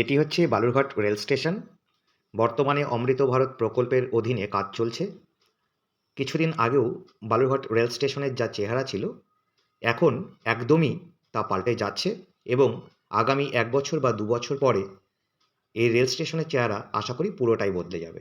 এটি হচ্ছে Balurghat rail station. বর্তমানে অমৃত ভারত প্রকল্পের অধীনে কাজ চলছে। কিছুদিন আগেও বালুরঘাট রেল স্টেশনের যা চেহারা ছিল, এখন একদমই তা পাল্টে যাচ্ছে এবং আগামী এক বছর বা দু বছর পরে এই রেল স্টেশনের চেহারা আশা করি পুরোটাই বদলে যাবে।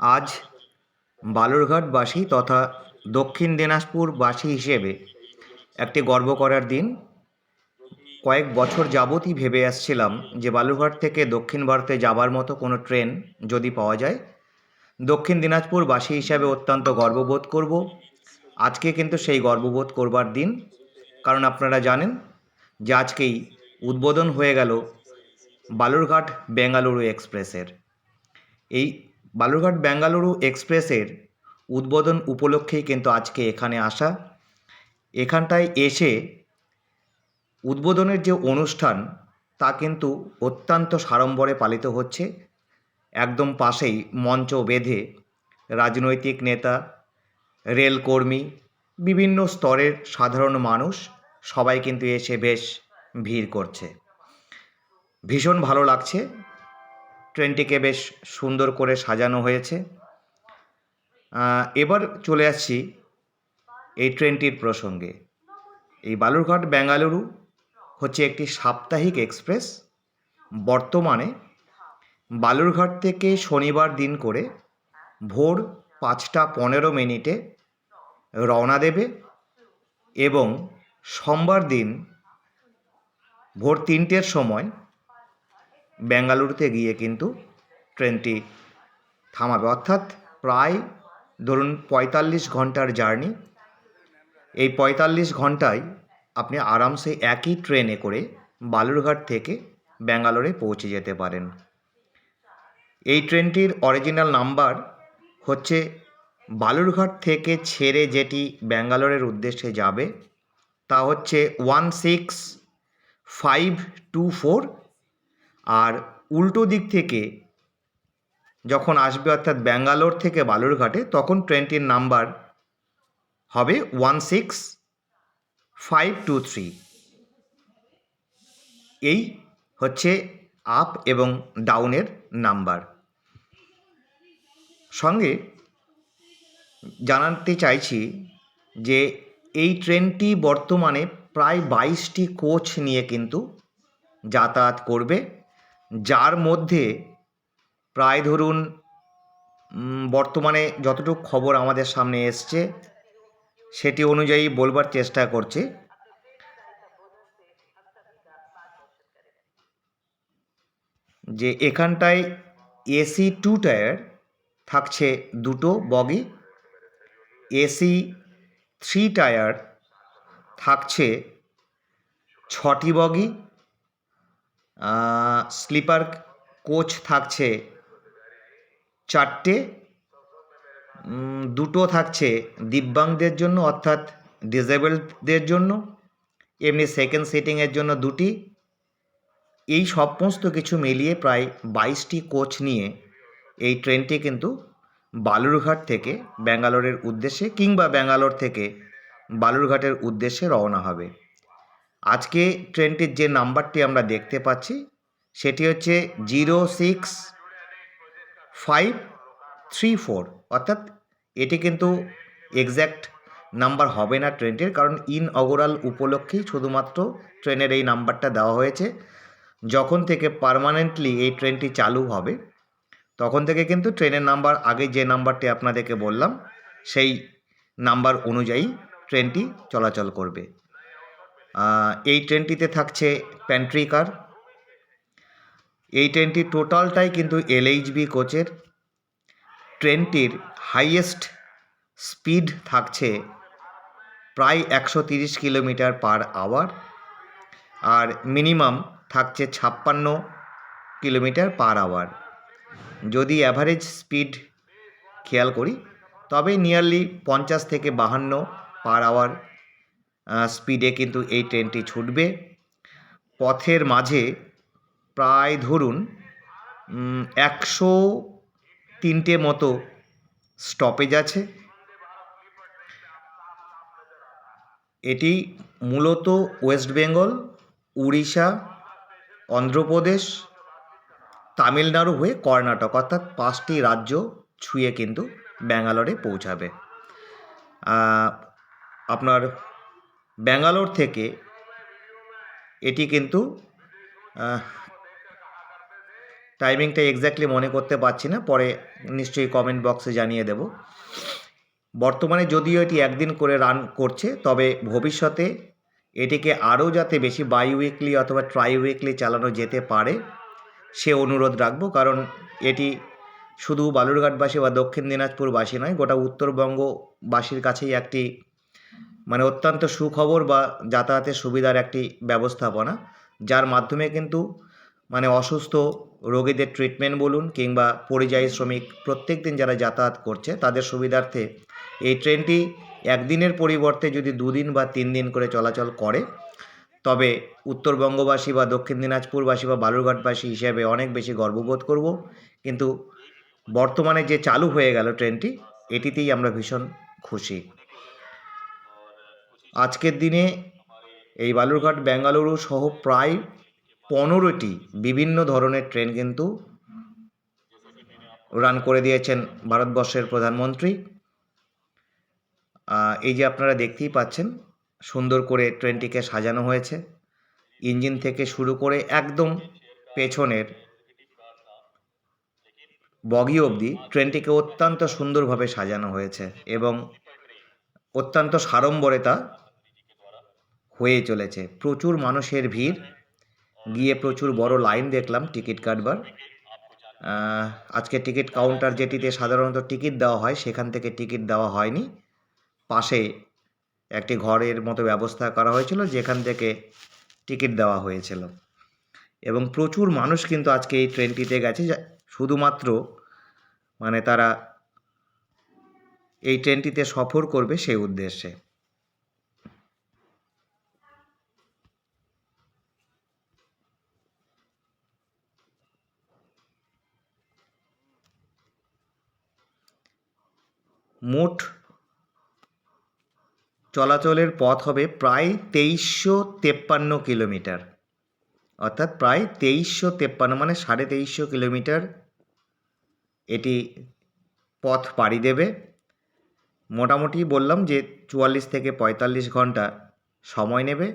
আজ বালুরঘাটবাসী তথা দক্ষিণ দিনাজপুরবাসী হিসেবে একটি গর্ব করার দিন। কয়েক বছর যাবতই ভেবে আসছিলাম যে বালুরঘাট থেকে দক্ষিণ ভারতে যাবার মতো কোনো ট্রেন যদি পাওয়া যায়। দক্ষিণ দিনাজপুরবাসী হিসাবে অত্যন্ত গর্ববোধ করব। আজকে কিন্তু সেই গর্ববোধ করবার দিন। কারণ আপনারা জানেন যে আজকেই উদ্বোধন হয়ে গেল বালুরঘাট বেঙ্গালুরু এক্সপ্রেসের। এই বালুরঘাট বেঙ্গালুরু এক্সপ্রেসের উদ্বোধন উপলক্ষেই কিন্তু আজকে এখানে আসা। এখানটায় এসে উদ্বোধনের যে অনুষ্ঠান, তা কিন্তু অত্যন্ত সাড়ম্বরে পালিত হচ্ছে। একদম পাশেই মঞ্চ বেঁধে রাজনৈতিক নেতা, রেলকর্মী, বিভিন্ন স্তরের সাধারণ মানুষ সবাই কিন্তু এসে বেশ ভিড় করছে। ভীষণ ভালো লাগছে। ট্রেনটিকে বেশ সুন্দর করে সাজানো হয়েছে। এবার চলে আসছি এই ট্রেনটির প্রসঙ্গে। এই বালুরঘাট বেঙ্গালুরু হচ্ছে একটি সাপ্তাহিক এক্সপ্রেস। বর্তমানে বালুরঘাট থেকে শনিবার দিন করে ভোর পাঁচটা পনেরো মিনিটে রওনা দেবে এবং সোমবার দিন ভোর তিনটের সময় বেঙ্গালুরুতে গিয়ে কিন্তু ট্রেনটি থামাবে। অর্থাৎ প্রায় ধরুন পঁয়তাল্লিশ ঘণ্টার জার্নি। এই পঁয়তাল্লিশ ঘন্টায় আপনি আরামসে একই ট্রেনে করে বালুরঘাট থেকে ব্যাঙ্গালোরে পৌঁছে যেতে পারেন। এই ট্রেনটির অরিজিনাল নাম্বার হচ্ছে বালুরঘাট থেকে ছেড়ে যেটি ব্যাঙ্গালোরের উদ্দেশ্যে যাবে, তা হচ্ছে one six five two four আর উল্টো দিক থেকে যখন আসবে অর্থাৎ ব্যাঙ্গালোর থেকে বালুরঘাটে, তখন ট্রেনটির নাম্বার হবে one six five two three. এই হচ্ছে আপ এবং ডাউনের নাম্বার। সঙ্গে জানাতে চাইছি যে এই ট্রেনটি বর্তমানে প্রায় বাইশটি কোচ নিয়ে কিন্তু যাতায়াত করবে। যার মধ্যে প্রায় ধরুন বর্তমানে যতটুকু খবর আমাদের সামনে এসছে, সেটি অনুযায়ী বলবার চেষ্টা করছি। যে এখানটায় এসি টু টায়ার থাকছে দুটো বগি এসি থ্রি টায়ার থাকছে ছটি বগি স্লিপার কোচ থাকছে চারটে দুটো থাকছে দিব্যাংদের জন্য, অর্থাৎ ডিসেবলদের জন্য, এমনি সেকেন্ড সিটিংয়ের জন্য দুটি। এই সমস্ত কিছু মিলিয়ে প্রায় বাইশটি কোচ নিয়ে এই ট্রেনটি কিন্তু বালুরঘাট থেকে ব্যাঙ্গালোরের উদ্দেশ্যে কিংবা ব্যাঙ্গালোর থেকে বালুরঘাটের উদ্দেশ্যে রওনা হবে। আজকে ট্রেনটির যে নাম্বারটি আমরা দেখতে পাচ্ছি, সেটি হচ্ছে zero six five three four. অর্থাৎ এটি কিন্তু এক্স্যাক্ট নাম্বার হবে না ট্রেনটির, কারণ ইন অগরাল উপলক্ষেই শুধুমাত্র ট্রেনের এই নাম্বারটা দেওয়া হয়েছে। যখন থেকে পার্মানেন্টলি এই ট্রেনটি চালু হবে, তখন থেকে কিন্তু ট্রেনের নাম্বার, আগে যে নাম্বারটি আপনাদেরকে বললাম, সেই নাম্বার অনুযায়ী ট্রেনটি চলাচল করবে। এই ট্রেনটিতে থাকছে প্যান্ট্রি কার এই ট্রেনটি টোটালটাই কিন্তু এলএইচবি কোচের ট্রেনটির হাইয়েস্ট স্পিড থাকছে প্রায় একশো তিরিশ কিলোমিটার পার আওয়ার আর মিনিমাম থাকছে ছাপ্পান্ন কিলোমিটার পার আওয়ার যদি অ্যাভারেজ স্পিড খেয়াল করি, তবে নিয়ারলি পঞ্চাশ থেকে বাহান্ন পার আওয়ার স্পিডে কিন্তু এই ট্রেনটি ছুটবে। পথের মাঝে প্রায় ধরুন একশো তিনটে মতো স্টপেজ আছে। এটি মূলত ওয়েস্ট বেঙ্গল উড়িষ্যা, অন্ধ্রপ্রদেশ, তামিলনাড়ু হয়ে কর্ণাটক, অর্থাৎ পাঁচটি রাজ্য ছুঁয়ে কিন্তু ব্যাঙ্গালোরে পৌঁছাবে। আপনার ব্যাঙ্গালোর থেকে এটি কিন্তু টাইমিংটা এক্স্যাক্টলি মনে করতে পারছি না, পরে নিশ্চয়ই কমেন্ট বক্সে জানিয়ে দেব। বর্তমানে যদিও এটি একদিন করে রান করছে, তবে ভবিষ্যতে এটিকে আরও যাতে বেশি বাই উইকলি অথবা ট্রাই উইকলি চালানো যেতে পারে, সে অনুরোধ রাখব, কারণ এটি শুধু বালুরঘাটবাসী বা দক্ষিণ দিনাজপুরবাসী নয়, গোটা উত্তরবঙ্গবাসীর কাছেই একটি মানে অত্যন্ত সুখবর বা যাতায়াতের সুবিধার একটি ব্যবস্থাপনা, যার মাধ্যমে কিন্তু মানে অসুস্থ রোগীদের ট্রিটমেন্ট বলুন কিংবা পরিযায়ী শ্রমিক প্রত্যেক দিন যারা যাতায়াত করছে, তাদের সুবিধার্থে এই ট্রেনটি একদিনের পরিবর্তে যদি দুদিন বা তিন দিন করে চলাচল করে, তবে উত্তরবঙ্গবাসী বা দক্ষিণ দিনাজপুরবাসী বা বালুরঘাটবাসী হিসেবে অনেক বেশি গর্ববোধ করব। কিন্তু বর্তমানে যে চালু হয়ে গেল ট্রেনটি এটিতেই আমরা ভীষণ খুশি। আজকের দিনে এই বালুরঘাট, বেঙ্গালুরু সহ প্রায় পনেরোটি বিভিন্ন ধরনের ট্রেন কিন্তু রান করে দিয়েছেন ভারতবর্ষের প্রধানমন্ত্রী। এই যে আপনারা দেখতেই পাচ্ছেন, সুন্দর করে ট্রেনটিকে সাজানো হয়েছে। ইঞ্জিন থেকে শুরু করে একদম পেছনের বগি অবধি ট্রেনটিকে অত্যন্ত সুন্দরভাবে সাজানো হয়েছে এবং অত্যন্ত সাড়ম্বরে তা হয়ে চলেছে। প্রচুর মানুষের ভিড়। গিয়ে প্রচুর বড় লাইন দেখলাম টিকিট কাটবার। আজকে টিকিট কাউন্টার যেটিতে সাধারণত টিকিট দেওয়া হয়, সেখান থেকে টিকিট দেওয়া হয়নি। পাশে একটি ঘরের মতো ব্যবস্থা করা হয়েছিল, যেখান থেকে টিকিট দেওয়া হয়েছিল। এবং প্রচুর মানুষ কিন্তু আজকে এই ট্রেনটিতে গেছে। শুধুমাত্র মানে তারা এই ট্রেনটিতে সফর করবে সেই উদ্দেশ্যে। মোট চলাচলের পথ হবে প্রায় তেইশশো তেপ্পান্ন কিলোমিটার। অর্থাৎ প্রায় তেইশশো তেপ্পান্ন মানে সাড়ে তেইশশো কিলোমিটার এটি পথ পাড়ি দেবে। মোটামুটি বললাম যে চুয়াল্লিশ থেকে পঁয়তাল্লিশ ঘণ্টা সময় নেবে।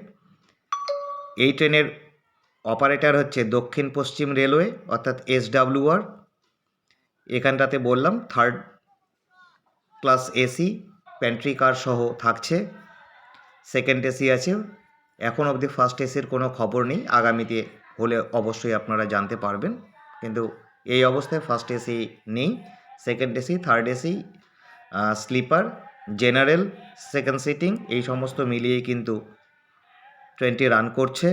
এই ট্রেনের অপারেটর হচ্ছে দক্ষিণ পশ্চিম রেলওয়ে, অর্থাৎ এসডাব্লিউআর। এখানটাতে বললাম third class AC pantry car সহ থাকছে। সেকেন্ড এসি আছে। এখন অবধি ফার্স্ট এসির কোনো খবর নেই। আগামীতে হলে অবশ্যই আপনারা জানতে পারবেন। কিন্তু এই অবস্থায় ফার্স্ট এসি নেই। Second AC third AC sleeper general second sitting এই সমস্ত মিলিয়েই কিন্তু ট্রেনটি রান করছে।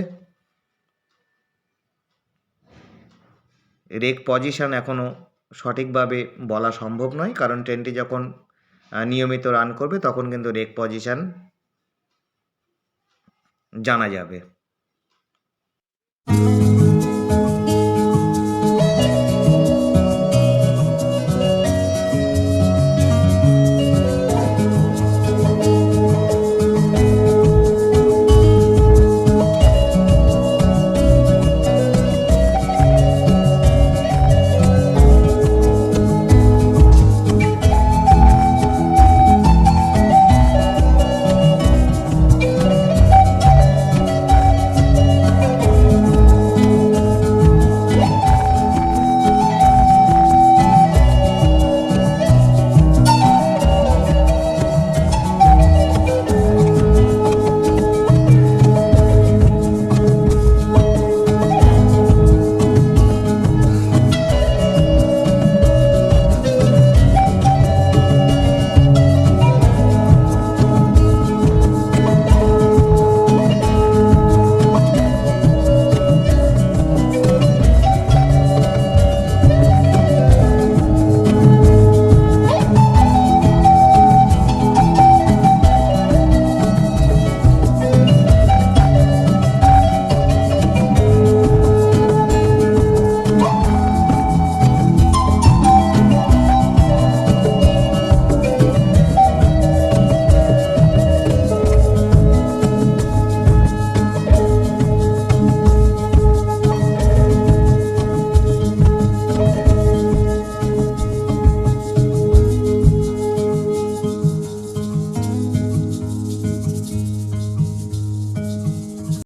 রেক পজিশন এখনও সঠিকভাবে বলা সম্ভব নয়। কারণ ট্রেনটি যখন নিয়মিত রান করবে তখন কিন্তু রেক পজিশন জানা যাবে।